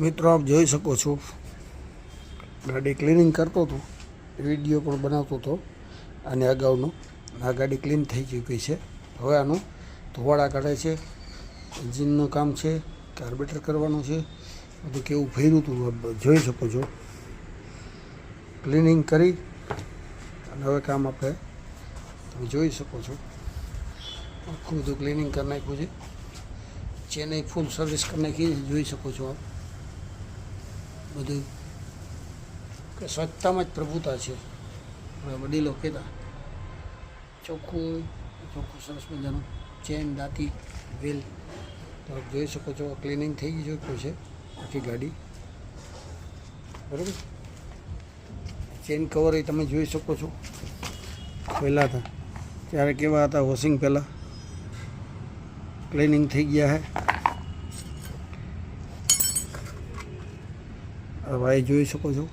મિત્રો, આપ જોઈ શકો છો. ગાડી ક્લિનિંગ કરતો હતો. વીડિયો પણ બનાવતો હતો. અને અગાઉનો. આ ગાડી ક્લીન થઈ ચૂકી છે. હવે આનું ધોવાડા કાઢે છે. એન્જિનનું કામ છે. કાર્બેટર કરવાનું છે. બધું કેવું ફર્યું હતું જોઈ શકો છો. ક્લિનિંગ કરી. અને હવે કામ આપણે તમે જોઈ શકો છો. આખું બધું ક્લિનિંગ કરી નાખ્યું છે. ચેનઈ ફૂલ સર્વિસ કરી નાખી જોઈ શકો છો આપ. બધું કે સ્વચ્છતામાં જ પ્રભુતા છે. વડીલો કહેતા, ચોખ્ખું ચોખ્ખું સરસ મજાનું ચેન, દાંતી, વેલ. તો જોઈ શકો છો, ક્લિનિંગ થઈ ગઈ ચૂક્યું છે? આખી ગાડી. બરાબર? ચેન કવર એ તમે જોઈ શકો છો. પહેલાં હતા. ત્યારે કેવા હતા વોશિંગ પહેલાં. ક્લિનિંગ થઈ ગયા હે. ભાઈ જોઈ શકો છો.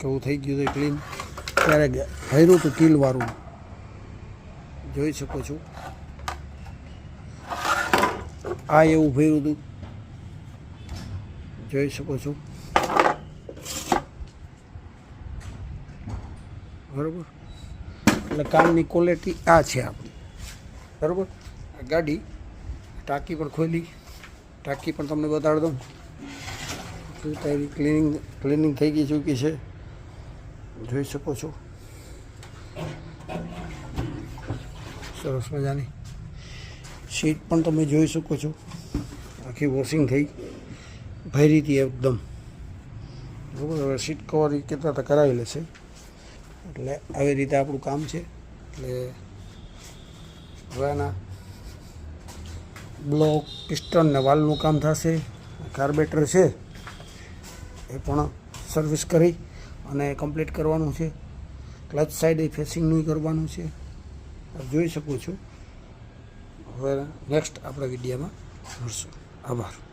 કેવું થઈ ગયું છે ક્લીન ત્યારે ભર્યું હતું કિલવાળું જોઈ શકો છો. આ એવું ભર્યું હતું. જોઈ શકો છો. બરાબર? એટલે કામની ક્વોલિટી આ છે આપણી બરાબર? ગાડી, ટાંકી પણ ખોલી. ટાંકી પણ તમને બતાડી દઉં. શું તારી ક્લિનિંગ ક્લિનિંગ થઈ ગઈ ચૂકી છે. જોઈ શકો છો. સરસ મજાની સીટ પણ તમે જોઈ શકો છો. આખી વોશિંગ થઈ. ભરી હતી એકદમ. બરાબર, હવે સીટ કવર કેટલા તો કરાવી લેશે એટલે આવી રીતે આપણું કામ છે. એટલે હવે આના બ્લોક, પિસ્ટન ને વાલનું કામ થશે. કાર્બેટર છે. એ પણ સર્વિસ કરી અને કમ્પ્લીટ કરવાનું છે. ક્લચ સાઈડ એ ફેસિંગનું કરવાનું છે. જોઈ શકું છું. હવે નેક્સ્ટ આપણે વિડીયામાં મળશું. આભાર.